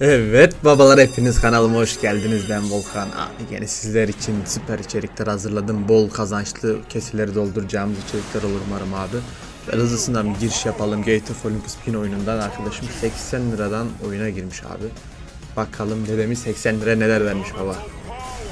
Evet babalar hepiniz kanalıma hoş geldiniz. Ben Volkan. Abi yine sizler için süper içerikler hazırladım. Bol kazançlı kesileri dolduracağımız içerikler olur umarım abi. Ve hızlısından bir giriş yapalım. Gate of Olympus pin oyunundan arkadaşım 80 liradan oyuna girmiş abi. Bakalım dedemiz 80 lira neler vermiş baba.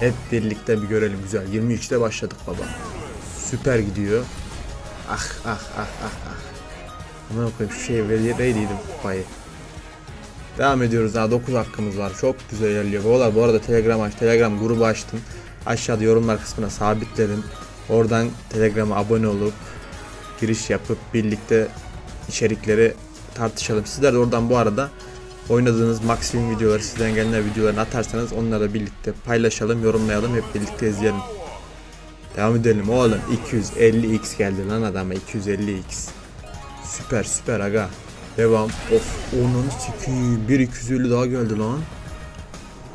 Hep birlikte bir görelim. Güzel. 23'te başladık baba. Süper gidiyor. Ah ah ah ah ah. Aman koyayım şu şey veriyordum kupayı Devam ediyoruz daha 9 hakkımız var. Çok güzel ilerliyor. Babalar bu arada Telegram aç. Telegram grubu açtım. Aşağıda yorumlar kısmına sabitledim. Oradan Telegram'a abone olup giriş yapıp birlikte içerikleri tartışalım. Sizler de oradan bu arada oynadığınız maksimum videoları sizden gelen videolarını atarsanız onları birlikte paylaşalım, yorumlayalım, hep birlikte izleyelim. Devam edelim oğlum. 250x geldi lan adama 250x. Süper süper aga. Devam. Of onun sikiyim. Bir 250 daha geldi lan.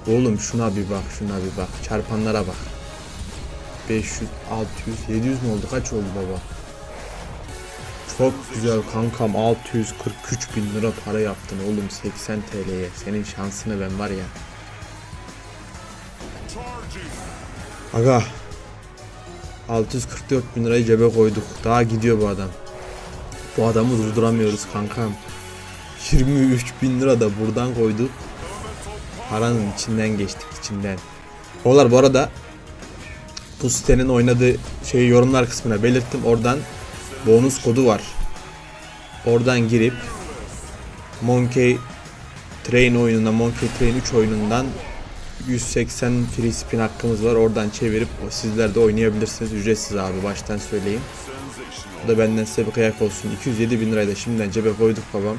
Oğlum şuna bir bak şuna bir bak. Çarpanlara bak. 500, 600, 700 mi oldu? Kaç oldu baba? Çok güzel kankam 643 bin lira para yaptın oğlum 80 TL'ye. Senin şansını ben var ya. Aga 644 bin lirayı cebe koyduk. Daha gidiyor bu adam. Bu adamı durduramıyoruz kankam. 23 bin lira da buradan koyduk. Paranın içinden geçtik içinden. Oğlar bu arada bu sitenin oynadığı şeyi yorumlar kısmına belirttim. Oradan bonus kodu var. Oradan girip Monkey Train oyununa Monkey Train 3 oyunundan 180 free spin hakkımız var. Oradan çevirip sizler de oynayabilirsiniz. Ücretsiz abi baştan söyleyeyim. Bu da benden size bir kıyak olsun. 207 bin lirayı da şimdiden cebe koyduk babam.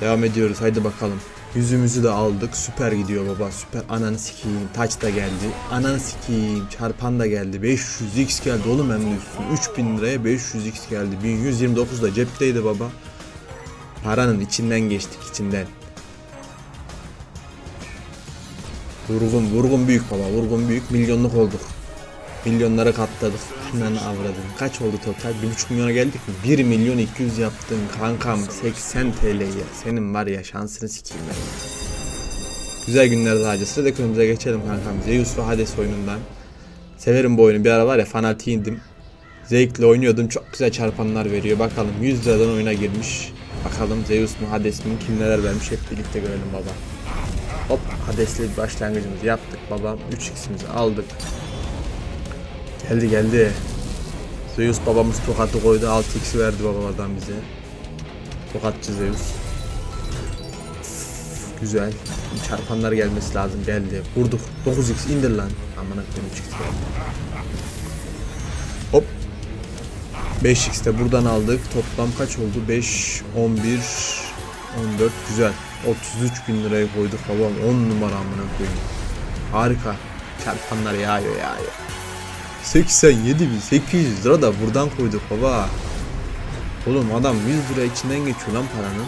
Devam ediyoruz haydi bakalım. Yüzümüzü de aldık. Süper gidiyor baba. Süper. Ananı sikeyim. Taç da geldi. Ananı sikeyim. Çarpan da geldi. 500x geldi oğlum hem de üstüne. 3000 liraya 500x geldi. 1129 da cepteydi baba. Paranın içinden geçtik içinden. Vurgun, vurgun büyük baba. Vurgun büyük. Milyonluk olduk. Milyonlara katladık. Ananı avradım. Kaç oldu total? 1,5 milyona geldik mi? 1 milyon 200 yaptın kankam. 80 TL ya. Senin var ya şansını sikeyim ben. Güzel günler daha önce. Sıradaki oyunumuza geçelim kankam. Zeus ve Hades oyunundan. Severim bu oyunu. Bir ara var ya fanatiydim. Zevkle oynuyordum. Çok güzel çarpanlar veriyor. Bakalım 100 liradan oyuna girmiş. Bakalım Zeus mu Hades mi kim neler vermiş hep birlikte görelim baba. Hop Hades'le bir başlangıcımızı yaptık babam. 3x'imizi aldık. Geldi geldi. Zeus babamız tokatı koydu 6x verdi babalardan bize. Tokatçı Zeus. Güzel. Çarpanlar gelmesi lazım geldi. Vurduk. 9x indir lan. Koyayım 3x geldi. Hop. 5x de buradan aldık. Toplam kaç oldu? 5, 11, 14. Güzel. 33 bin liraya koyduk babam. 10 numara amına koyayım. Harika. Çarpanlar yağıyor yağıyor. 87.800 lira da buradan koyduk baba. Oğlum adam 100 lira içinden geçiyor lan paranın.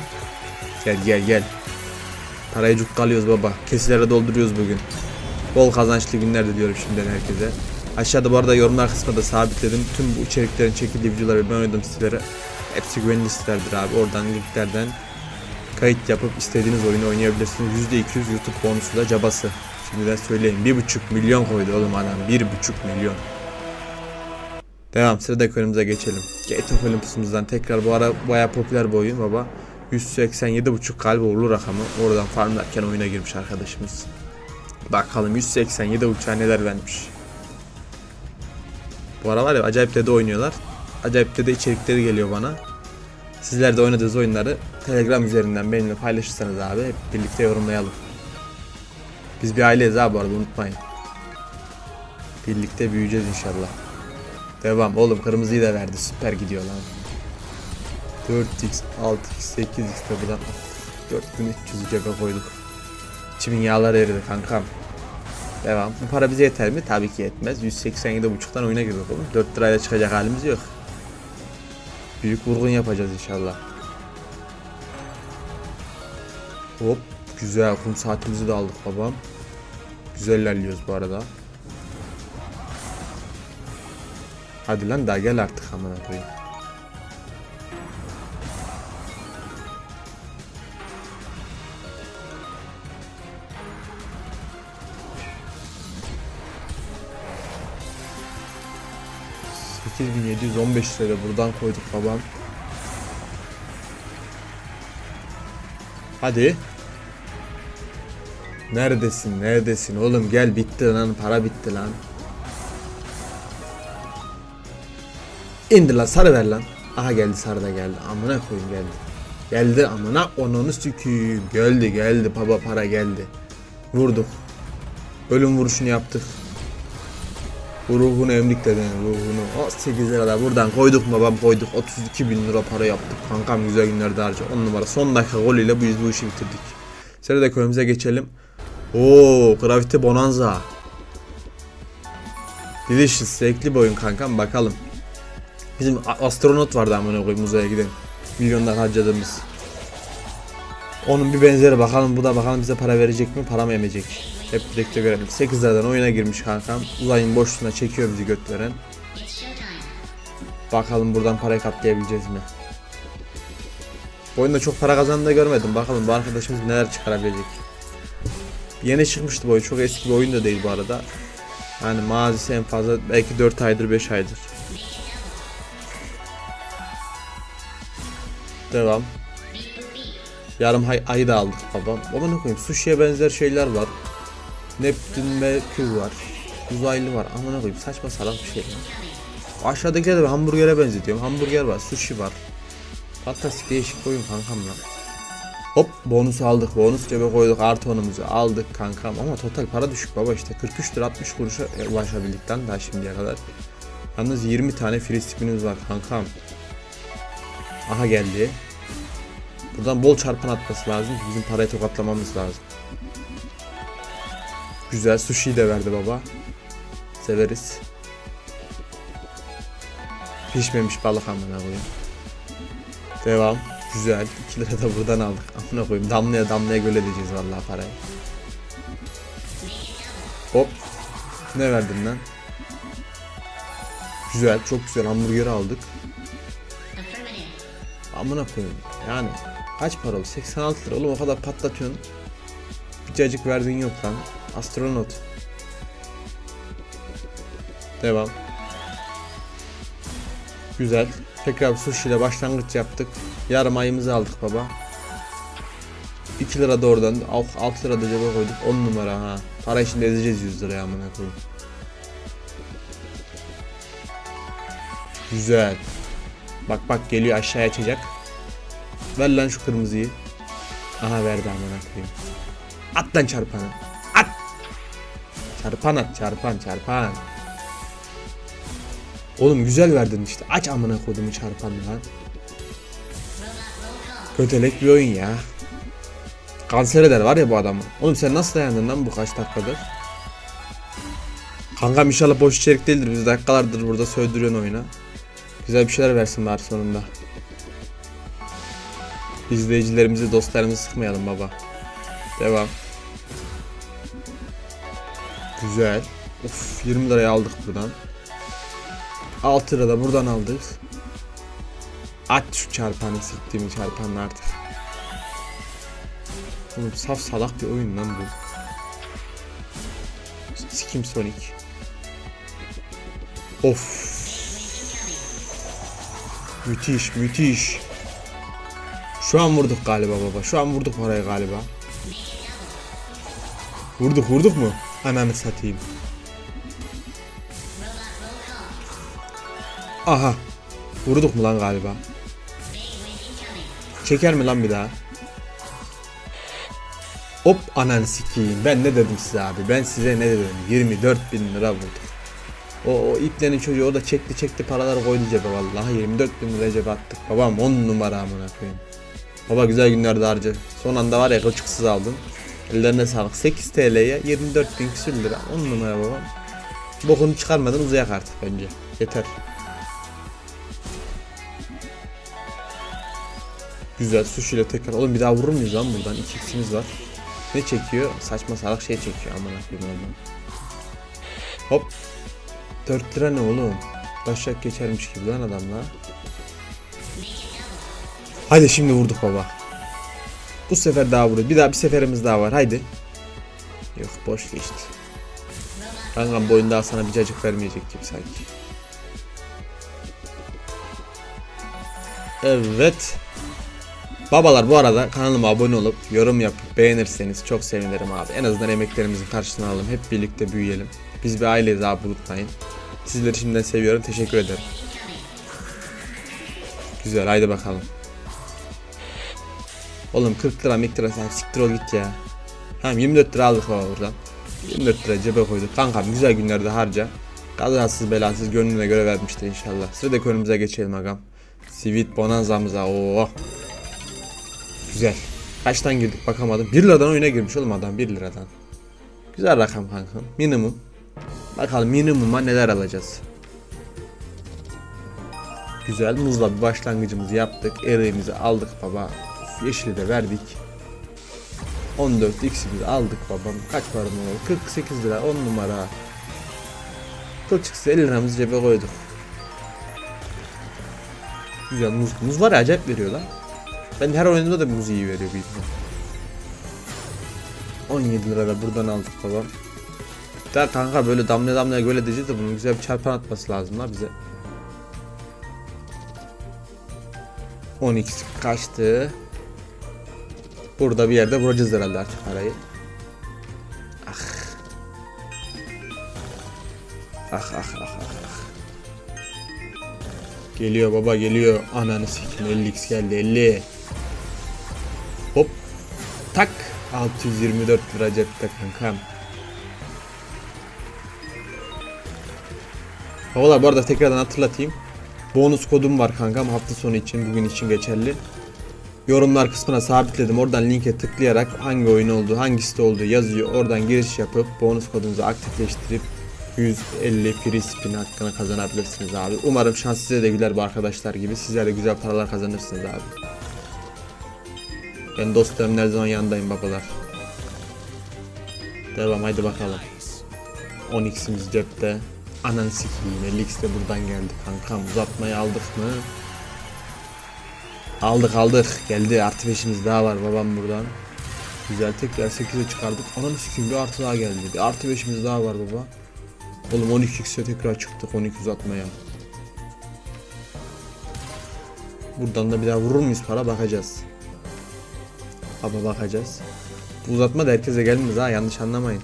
Gel gel gel. Parayı cukkalıyoruz baba. Kesilere dolduruyoruz bugün. Bol kazançlı günler diliyorum şimdiden herkese. Aşağıda bu arada yorumlar kısmında sabitledim. Tüm bu içeriklerin çekildiği videoları ben oynadığım sitelere hepsi güvenli sitelerdir abi. Oradan linklerden kayıt yapıp istediğiniz oyunu oynayabilirsiniz. %200 YouTube bonusu da cabası. Şimdiden söyleyeyim. 1.5 milyon koydu oğlum adam. 1.5 milyon. Devam sıradaki oyunumuza geçelim. Gate of Olympus'umuzdan tekrar bu ara bayağı popüler bir oyun baba. 187.5 kalbi uğurlu rakamı. Oradan farmlarken oyuna girmiş arkadaşımız. Bakalım 187.5'a neler vermiş. Bu ara var ya acayip de oynuyorlar. Acayip de içerikleri geliyor bana. Sizler de oynadığınız oyunları Telegram üzerinden benimle paylaşırsanız abi hep birlikte yorumlayalım. Biz bir aileyiz abi bu arada unutmayın. Birlikte büyüyeceğiz inşallah. Devam oğlum kırmızıyı da verdi süper gidiyor lan. 4x, 6x, 8x de buradan 4300 cebe koyduk. İçimin yağlar eridi kankam. Devam. Bu para bize yeter mi? Tabii ki yetmez. 187.5'tan oyuna girdik oğlum. 4 lirayla çıkacak halimiz yok. Büyük vurgun yapacağız inşallah. Hop. Güzel. Kum saatimizi de aldık babam. Güzel bu arada. Hadi lan daha gel artık amına koyayım. ...8715 lira buradan koyduk babam. Hadi. Neredesin neredesin oğlum gel bitti lan para bitti lan. İndir lan sarı ver lan. Aha geldi sarı da geldi. Amına koyayım geldi. Geldi amına onunu süküyüm. Geldi geldi baba para geldi. Vurduk. Ölüm vuruşunu yaptık. Bu ruhunu emlikleden ruhunu. O 8 lira da buradan koyduk babam koyduk. 32 bin lira para yaptık. Kankam güzel günlerde harca. 10 numara. Son dakika gol ile biz bu işi bitirdik. Sırada köyümüze geçelim. Oo, Gravity Bonanza. Delicious, zevkli bir oyun kankam bakalım. Bizim astronot vardı amına koyayım uzaya giden. Milyonlar harcadığımız. Onun bir benzeri bakalım bu da bakalım bize para verecek mi para mı emecek. Hep birlikte görelim. 8 liradan oyuna girmiş kankam. Uzayın boşluğuna çekiyor bizi göt veren. Bakalım buradan parayı katlayabileceğiz mi? Bu oyunda çok para kazandığını görmedim. Bakalım bu arkadaşımız neler çıkarabilecek. Yeni çıkmıştı bu oyun. Çok eski bir oyun da değil bu arada. Yani mazisi en fazla belki 4 aydır 5 aydır. Devam. Yarım ay, ayı da aldık babam. Baba ne koyayım? Sushi'ye benzer şeyler var. Neptün Merkür var. Uzaylı var. Amına koyayım saçma salak bir şey. ya. Aşağıdakiler de hamburgere benzetiyorum. Hamburger var, sushi var. Fantastik değişik oyun kankam ya. Hop bonus aldık. Bonus cebe koyduk. Artı onumuzu aldık kankam. Ama total para düşük baba işte. 43 lira 60 kuruşa ulaşabildik lan daha şimdiye kadar. Yalnız 20 tane free spinimiz var kankam. Aha geldi. Buradan bol çarpan atması lazım bizim parayı tokatlamamız lazım. Güzel sushi de verdi baba. Severiz. Pişmemiş balık amına koyayım. Devam. Güzel. 2 lira da buradan aldık. Amına koyayım. Damlaya damlaya göl edeceğiz vallahi parayı. Hop. Ne verdin lan? Güzel. Çok güzel. Hamburger aldık. Amına koyayım. Yani kaç para oldu? 86 lira. Oğlum o kadar patlatıyorsun. Bir cacık verdiğin yok lan. Astronot. Devam. Güzel. Tekrar bir sushi ile başlangıç yaptık. Yarım ayımızı aldık baba. 2 lira da oradan 6 lira da cebe koyduk 10 numara ha. Para içinde ezeceğiz 100 liraya amına koyayım. Güzel. Bak bak geliyor aşağıya açacak. Ver lan şu kırmızıyı. Aha verdi amına koyayım. At lan çarpanı. At. Çarpan at çarpan çarpan. Oğlum güzel verdin işte. Aç amına kodumu çarpanı lan. Kötelek bir oyun ya. Kanser eder var ya bu adamı. Oğlum sen nasıl dayandın lan bu kaç dakikadır? Kankam inşallah boş içerik değildir. Biz dakikalardır burada sövdürüyorsun oyuna. Güzel bir şeyler versin bari sonunda. İzleyicilerimizi, dostlarımızı sıkmayalım baba. Devam. Güzel. Of 20 liraya aldık buradan. 6 lira da buradan aldık. Aç şu çarpanı siktiğimi çarpanla artık. Oğlum saf salak bir oyun lan bu. Sikim Sonic. Of. Müthiş müthiş. Şu an vurduk galiba baba. Şu an vurduk oraya galiba. Vurduk vurduk mu? Ananı satayım. Aha. Vurduk mu lan galiba? Çeker mi lan bir daha? Hop ananı sikeyim. Ben ne dedim size abi? Ben size ne dedim? 24 bin lira vurduk. O, o iplerin çocuğu o da çekti çekti paraları koydu cebe vallahi 24 bin lira cebe attık. Babam 10 numara amına koyayım. Baba güzel günlerde harca. Son anda var ya kılçıksız aldım. Ellerine sağlık. 8 TL'ye 24 bin küsür lira. 10 numara babam. Bokunu çıkarmadan uzayak artık bence. Yeter. Güzel sushi ile tekrar. Oğlum bir daha vurur muyuz lan buradan? 2 x'imiz var. Ne çekiyor? Saçma salak şey çekiyor amına koyayım oradan. Hop. 4 lira ne oğlum? Başak geçermiş gibi lan adamla. Haydi şimdi vurduk baba. Bu sefer daha vurdu. Bir daha bir seferimiz daha var. Haydi. Yok boş geçti. Kankam bu daha sana bir cacık vermeyecek gibi sanki. Evet. Babalar bu arada kanalıma abone olup yorum yapıp beğenirseniz çok sevinirim abi. En azından emeklerimizin karşılığını alalım. Hep birlikte büyüyelim. Biz bir aileyiz abi unutmayın. Sizleri şimdiden seviyorum. Teşekkür ederim. Güzel haydi bakalım. Oğlum 40 lira mik lira sen siktir ol git ya. Hem 24 lira aldık baba buradan. 24 lira cebe koyduk. Kankam güzel günlerde harca. Kazasız belasız gönlüne göre vermiştir inşallah. Sıradaki önümüze geçelim agam. Sweet Bonanza'mıza. Oo. Güzel. Kaçtan girdik bakamadım. 1 liradan oyuna girmiş oğlum adam 1 liradan. Güzel rakam kankam. Minimum. Bakalım minimuma neler alacağız. Güzel muzla bir başlangıcımızı yaptık. Eriğimizi aldık baba. Yeşili de verdik. 14 x'imizi aldık babam. Kaç para mı oldu? 48 lira 10 numara. 48 50 liramızı cebe koyduk. Güzel muz. Muz var ya acayip veriyor lan. Ben her oyunda da muz iyi veriyor büyük ihtimal. 17 lira da buradan aldık babam. Der kanka böyle damla damlaya göl edeceğiz de bunun güzel bir çarpan atması lazım la bize. 12 kaçtı. Burada bir yerde vuracağız herhalde artık arayı. Ah. Ah ah ah ah ah. Geliyor baba geliyor. Ananı sikim 50x geldi 50. Hop. Tak. 624 lira cepte kankam. Havalar bu arada tekrardan hatırlatayım. Bonus kodum var kankam hafta sonu için bugün için geçerli. Yorumlar kısmına sabitledim. Oradan linke tıklayarak hangi oyun olduğu, hangi site olduğu yazıyor. Oradan giriş yapıp bonus kodunuzu aktifleştirip 150 free spin hakkını kazanabilirsiniz abi. Umarım şans size de güler bu arkadaşlar gibi. Sizler de güzel paralar kazanırsınız abi. Ben dostlarımın her zaman yanındayım babalar. Devam haydi bakalım. 10x'imiz cepte. Ananı sikeyim 50x de buradan geldi kankam. Uzatmayı aldık mı? Aldık aldık. Geldi artı 5'imiz daha var babam buradan. Güzel tekrar 8'e çıkardık. Ananı sikeyim bir artı daha geldi. Bir artı 5'imiz daha var baba. Oğlum 12x'e tekrar çıktık 12 uzatmaya. Buradan da bir daha vurur muyuz para bakacağız. Baba bakacağız. Bu uzatma da herkese gelmez ha yanlış anlamayın.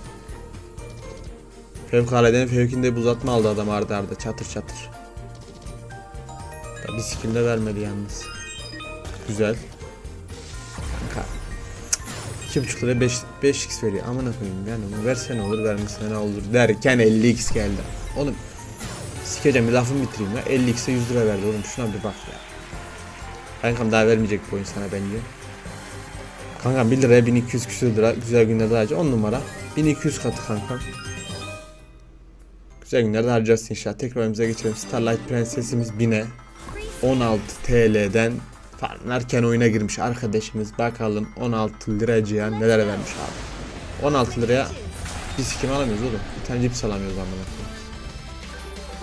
Fevkaladenin fevkinde bir uzatma aldı adam arda arda çatır çatır. Bir skill de vermedi yalnız. Güzel. Kanka. 2.5 lira 5 5x veriyor. Amına koyayım yani onu versene olur vermesene ne olur derken 50x geldi. Oğlum sikeceğim bir lafımı bitireyim ya. 50x'e 100 lira verdi oğlum şuna bir bak ya. Kankam daha vermeyecek bu oyun sana bence. Kankam 1 liraya 1200 küsür lira güzel günlerde harca 10 numara 1200 katı kankam. Güzel günlerde harcarsın inşallah. Tekrar önümüze geçelim. Starlight Prensesimiz 1000'e 16 TL'den farmlarken oyuna girmiş arkadaşımız. Bakalım 16 liracıya neler vermiş abi. 16 liraya biz kim alamıyoruz oğlum? Bir tane cips alamıyoruz amına.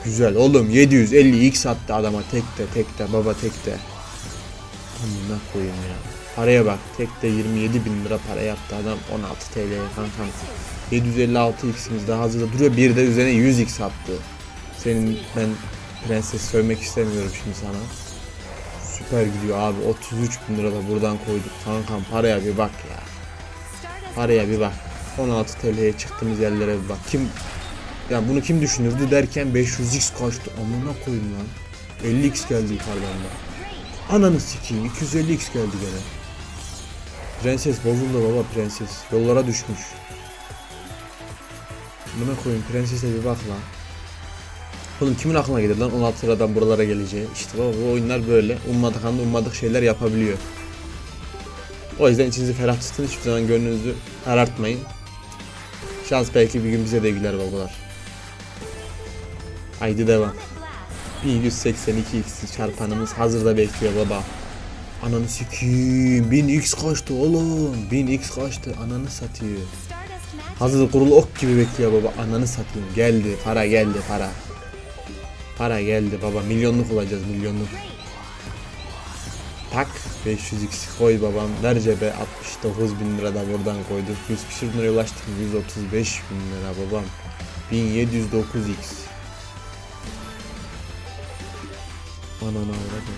Güzel oğlum 750 x attı adama tekte tekte baba tekte. Amına koyayım ya. Paraya bak tekte 27 bin lira para yaptı adam 16 TL kankam. 756 x'imiz daha hazırda duruyor bir de üzerine 100 x attı. Senin ben prenses sövmek istemiyorum şimdi sana. Süper gidiyor abi 33 bin lira da buradan koyduk kankam paraya bir bak ya. Paraya bir bak. 16 TL'ye çıktığımız yerlere bir bak. Kim ya bunu kim düşünürdü derken 500x kaçtı. Amına koyayım lan. 50x geldi yukarıdan da. Ananı sikeyim 250x geldi gene. Prenses bozuldu baba prenses. Yollara düşmüş. Buna koyayım prensese bir bak lan. Oğlum kimin aklına gelir lan 16 sıradan buralara geleceği. İşte baba bu oyunlar böyle. Ummadık anda ummadık şeyler yapabiliyor. O yüzden içinizi ferah tutun. Hiçbir zaman gönlünüzü karartmayın. Şans belki bir gün bize de güler babalar. Haydi devam. 1182 x çarpanımız hazırda bekliyor baba. Ananı sikiyim. 1000x kaçtı oğlum. 1000x kaçtı. Ananı satıyor. Hazır kurulu ok gibi bekliyor baba. Ananı satayım. Geldi. Para geldi para. Para geldi baba. Milyonluk olacağız milyonluk. Tak 500x koy babam. Ver cebe 69 bin lira da buradan koyduk. 100 küsür liraya ulaştık. 135 bin lira babam. 1709x. Anana avradım.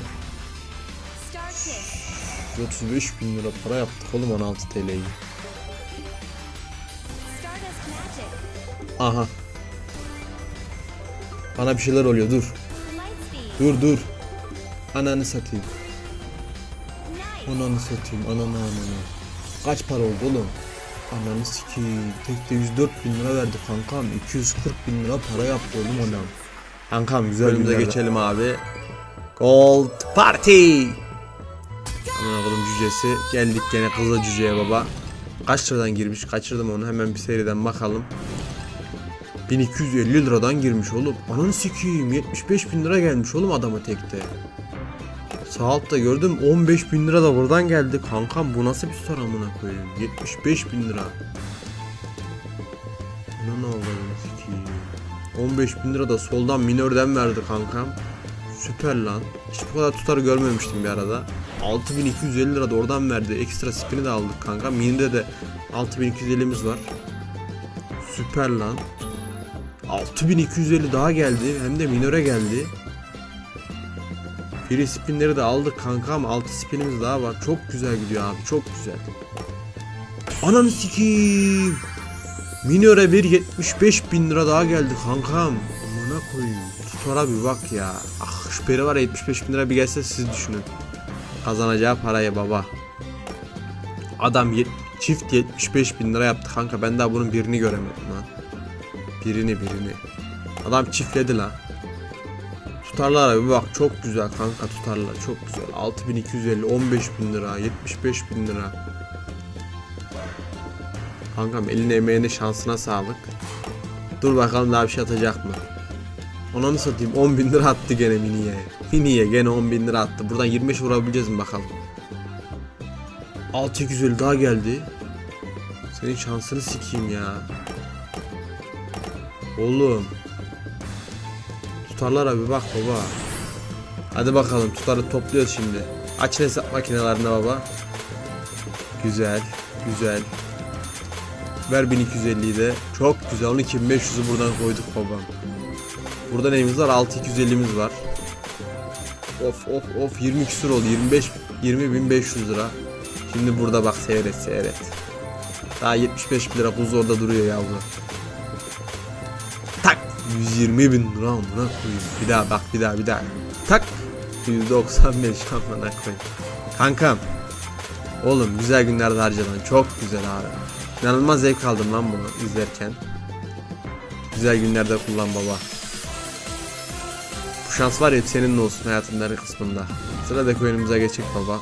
35 bin lira para yaptık oğlum 16 TL'yi. Aha. Bana bir şeyler oluyor dur. Dur dur. Ananı satayım. Ananı satayım. Ananı ananı. Kaç para oldu oğlum? Ananı sikeyim. Tekte 104 bin lira verdi kankam. 240 bin lira para yaptı oğlum ona. Kankam güzel Bölümümüze geçelim abi. Gold Party. Aman oğlum cücesi. Geldik gene kızla cüceye baba. Kaç liradan girmiş? Kaçırdım onu. Hemen bir seriden bakalım. 1250 liradan girmiş oğlum. Ananı sikeyim. 75 bin lira gelmiş oğlum adama tekte. Sağ altta gördüm 15 bin lira da buradan geldi. Kankam bu nasıl bir tutar amına koyayım? 75 bin lira. Ne oldu sikeyim. 15 bin lira da soldan minörden verdi kankam. Süper lan. Hiç bu kadar tutar görmemiştim bir arada. 6250 lira da oradan verdi. Ekstra spini de aldık kanka. Mini'de de 6250'miz var. Süper lan. 6250 daha geldi. Hem de minöre geldi. Free spinleri de aldık kankam. 6 spinimiz daha var. Çok güzel gidiyor abi. Çok güzel. Ananı sikeyim. Minöre bir 75 bin lira daha geldi kankam. Amına koyayım. Tutara bir bak ya. Ah şu peri var ya 75 bin lira bir gelse siz düşünün. Kazanacağı parayı baba. Adam çift 75 bin lira yaptı kanka. Ben daha bunun birini göremedim lan. Birini birini. Adam çiftledi lan. Tutarlar abi bak çok güzel kanka tutarlar çok güzel. 6250 15 bin lira 75 bin lira. Kankam eline emeğine şansına sağlık. Dur bakalım daha bir şey atacak mı? Ona mı satayım 10 bin lira attı gene miniye. Miniye gene 10 bin lira attı. Buradan 25 vurabileceğiz mi bakalım? 6250 daha geldi. Senin şansını sikeyim ya Oğlum Tutarlar abi bak baba. Hadi bakalım tutarı topluyoruz şimdi. Aç hesap makinelerine baba. Güzel, güzel. Ver 1250'yi de. Çok güzel. 12500'ü buradan koyduk babam. Burada neyimiz var? 6250'miz var. Of of of 20 küsur oldu. 25 20500 lira. Şimdi burada bak seyret seyret. Daha 75 bin lira buz duruyor yavru. Tak 120 bin lira amına koyayım. Bir daha bak bir daha bir daha. Tak 195 amına koyayım. Kankam. Oğlum güzel günlerde harcadın. Çok güzel abi. İnanılmaz zevk aldım lan bunu izlerken. Güzel günlerde kullan baba. Bu şans var ya hep senin olsun hayatın her kısmında. Sıradaki oyunumuza geçecek baba.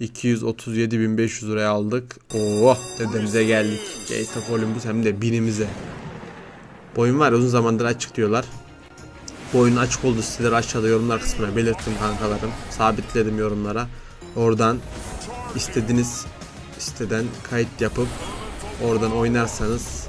237.500 liraya aldık. Oh dedemize geldik. Gate of Olympus hem de binimize. Bu oyun var ya, uzun zamandır açık diyorlar. Bu oyunun açık olduğu siteleri aşağıda yorumlar kısmına belirttim kankalarım. Sabitledim yorumlara. Oradan istediğiniz siteden kayıt yapıp oradan oynarsanız